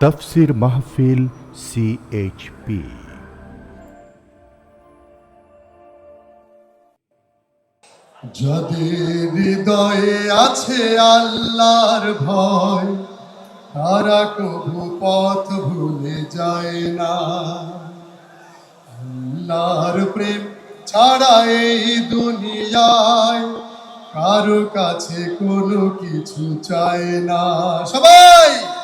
তফসির মাহফিল সিএইচপি যাদের হৃদয়ে আছে আল্লাহর ভয়, তারা কবু পথ ভুলে যায় না। আল্লাহর প্রেম ছাড়া এই দুনিয়ায় কারও কাছে কোনো কিছু চায় না। সবাই!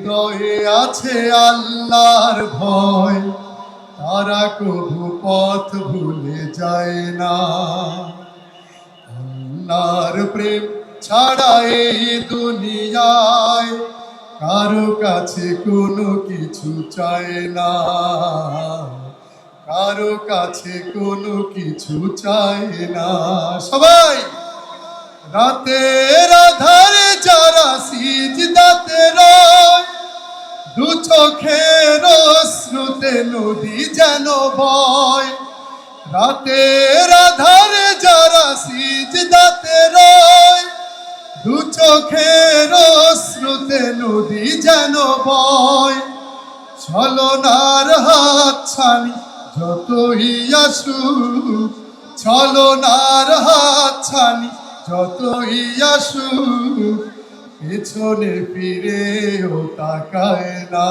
হৃদয়ে আছে আল্লাহর ভয়, তারা কবু পথ ভুলে যায় না। আল্লাহর প্রেম ছাড়া এই দুনিয়ায় কারও কাছে কোনো কিছু চায় না। কারও কাছে কোনো কিছু চায় না। সবাই, রাতের আধারে যারা সিজদাতে নদী যেন বয়। রাতের আধারে যারা সিজদাতে রয়, দু চোখের শ্রুতে নদী যেন বয়। ছলনার হাত ছানি যতই আসুক, ছলনার হাত ছানি যতই আসুক, পেছনে ফিরেও তাকায় না।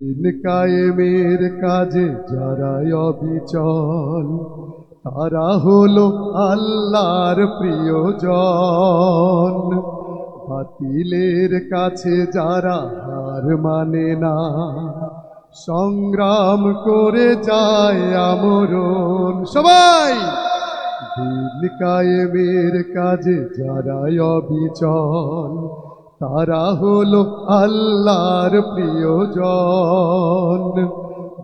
দিন কায়েমের কাজে যারা অবিচল, তারা হলো আল্লাহর প্রিয়জন। বাতিলের কাছে যারা হার মানে না, সংগ্রাম করে যায় আমরণ। সবাই! দিন কায়েমের কাজে যারা অবিচল তারা হলো আল্লাহর প্রিয়জন।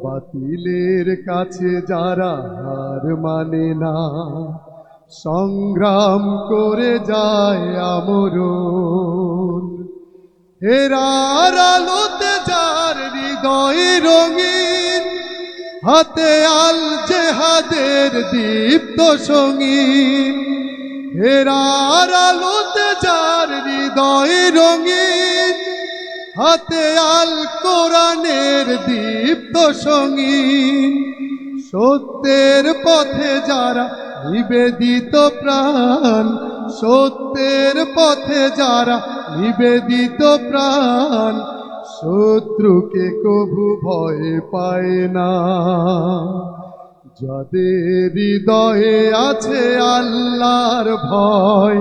বাতিলের কাছে যারা হার মানে না, সংগ্রাম করে যায় আমরণ। হেরার আলোতে যার হৃদয় রঙিন, হাতে আল জেহাদের দীপ্ত সঙ্গীন। হেরার আলোতে যার হৃদয় রঙিন হাতে আল কোরআনের দীপ্ত সঙ্গীন। সত্যের পথে যারা নিবেদিত প্রাণ, সত্যের পথে যারা নিবেদিত প্রাণ, শত্রুকে কভু ভয় পায় না। যাদের হৃদয়ে আছে আল্লাহর ভয়